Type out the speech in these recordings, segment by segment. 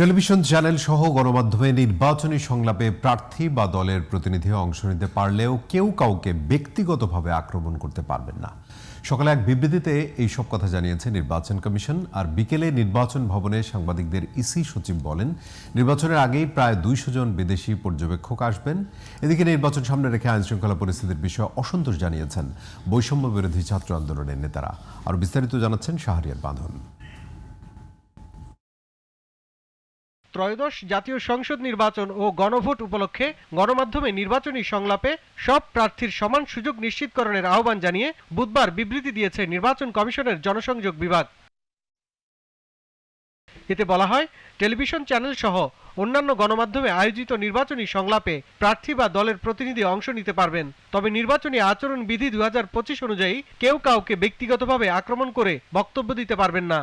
Television channel সহ গণমাধ্যমে নির্বাচনী সংলাপে প্রার্থী বা দলের প্রতিনিধি অংশ নিতে পারলেও কেউ কাউকে ব্যক্তিগতভাবে আক্রমণ করতে পারবেন না। সকালে এক বিবৃতিতে এই সব কথা জানিয়েছে নির্বাচন কমিশন। আর বিকেলে নির্বাচন ভবনে সাংবাদিকদের ইসি সচিব বলেন, নির্বাচনের আগেই প্রায় দুইশো জন বিদেশি পর্যবেক্ষক আসবেন। এদিকে নির্বাচন সামনে রেখে আইনশৃঙ্খলা পরিস্থিতির বিষয়ে অসন্তোষ জানিয়েছেন বৈষম্য বিরোধী ছাত্র আন্দোলনের নেতারা। আর বিস্তারিত জানাচ্ছেন শাহরিয়ার বাঁধন। ত্রয়োদশ জাতীয় সংসদ নির্বাচন ও গণভোট উপলক্ষে গণমাধ্যমে নির্বাচনী সংলাপে সব প্রার্থীর সমান সুযোগ নিশ্চিতকরণের আহ্বান জানিয়ে বুধবার বিবৃতি দিয়েছে নির্বাচন কমিশনের জনসংযোগ বিভাগ। এতে বলা হয়, টেলিভিশন চ্যানেল সহ অন্যান্য গণমাধ্যমে আয়োজিত নির্বাচনী সংলাপে প্রার্থী বা দলের প্রতিনিধি অংশ নিতে পারবেন। তবে নির্বাচনী আচরণ বিধি দু হাজার পঁচিশ অনুযায়ী কেউ কাউকে ব্যক্তিগতভাবে আক্রমণ করে বক্তব্য দিতে পারবেন না।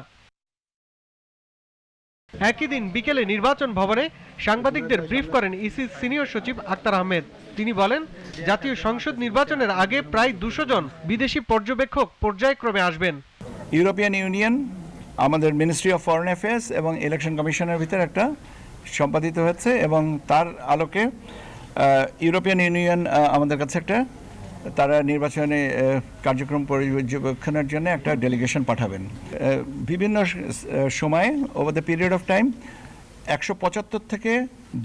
একই দিন বিকেলে নির্বাচন ভবনে সাংবাদিকদের ব্রিফ করেন ইসি সিনিয়র সচিব আক্তার আহমেদ। তিনি বলেন, জাতীয় সংসদ নির্বাচনের আগে প্রায় দুশো জন বিদেশি পর্যবেক্ষক পর্যায়ক্রমে আসবেন। ইউরোপিয়ান ইউনিয়ন, আমাদের মিনিস্ট্রি অফ ফরেন অ্যাফেয়ার্স এবং ইলেকশন কমিশনের ভিতরে একটা সম্পাদিত হয়েছে এবং তার আলোকে ইউরোপিয়ান ইউনিয়ন আমাদের কাছে একটা তারা নির্বাচনে কার্যক্রম পর্যবেক্ষণের জন্য একটা ডেলিগেশন পাঠাবেন। বিভিন্ন সময়ে over the period of time একশো পঁচাত্তর থেকে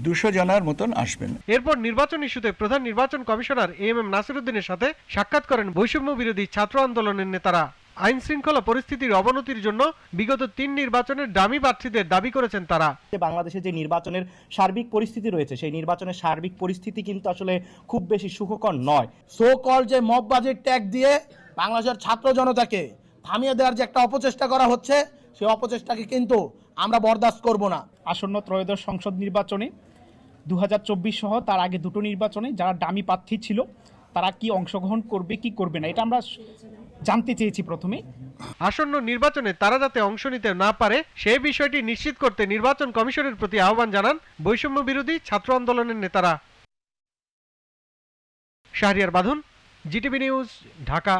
দুশো জনার মতন আসবেন। এরপর নির্বাচন ইস্যুতে প্রধান নির্বাচন কমিশনার এম এম নাসিরুদ্দিনের সাথে সাক্ষাৎ করেন বৈষম্য বিরোধী ছাত্র আন্দোলনের নেতারা। আইন শৃঙ্খলা পরিস্থিতির অবনতির জন্য বিগত তিন নির্বাচনের দামি প্রার্থীদের দাবি করেছেন তারা। বাংলাদেশে যে নির্বাচনের সার্বিক পরিস্থিতি রয়েছে, সেই নির্বাচনের সার্বিক পরিস্থিতি কিন্তু আসলে খুব বেশি সুখকর নয়। সো কল যে মব বাজেট ট্যাগ দিয়ে বাংলাদেশের ছাত্র জনতাকে থামিয়ে দেওয়ার যে একটা অপচেষ্টা করা হচ্ছে সেই অপচেষ্টাকে কিন্তু আমরা বরদাস্ত করব না। আসন্ন ত্রয়োদশ সংসদ নির্বাচনে দু হাজার চব্বিশ সহ তার আগে দুটো নির্বাচনে যারা দামি প্রার্থী ছিল, তারা কি অংশগ্রহণ করবে, কি করবে না, এটা আমরা জানতে চেয়েছি প্রথমে। আসন্ন নির্বাচনে তারা যাতে অংশ নিতে না পারে সেই বিষয়টি নিশ্চিত করতে নির্বাচন কমিশনের প্রতি আহ্বান জানান বৈষম্য বিরোধী ছাত্র আন্দোলনের নেতারা। শাহরিয়ার বাঁধন, জিটিভি নিউজ, ঢাকা।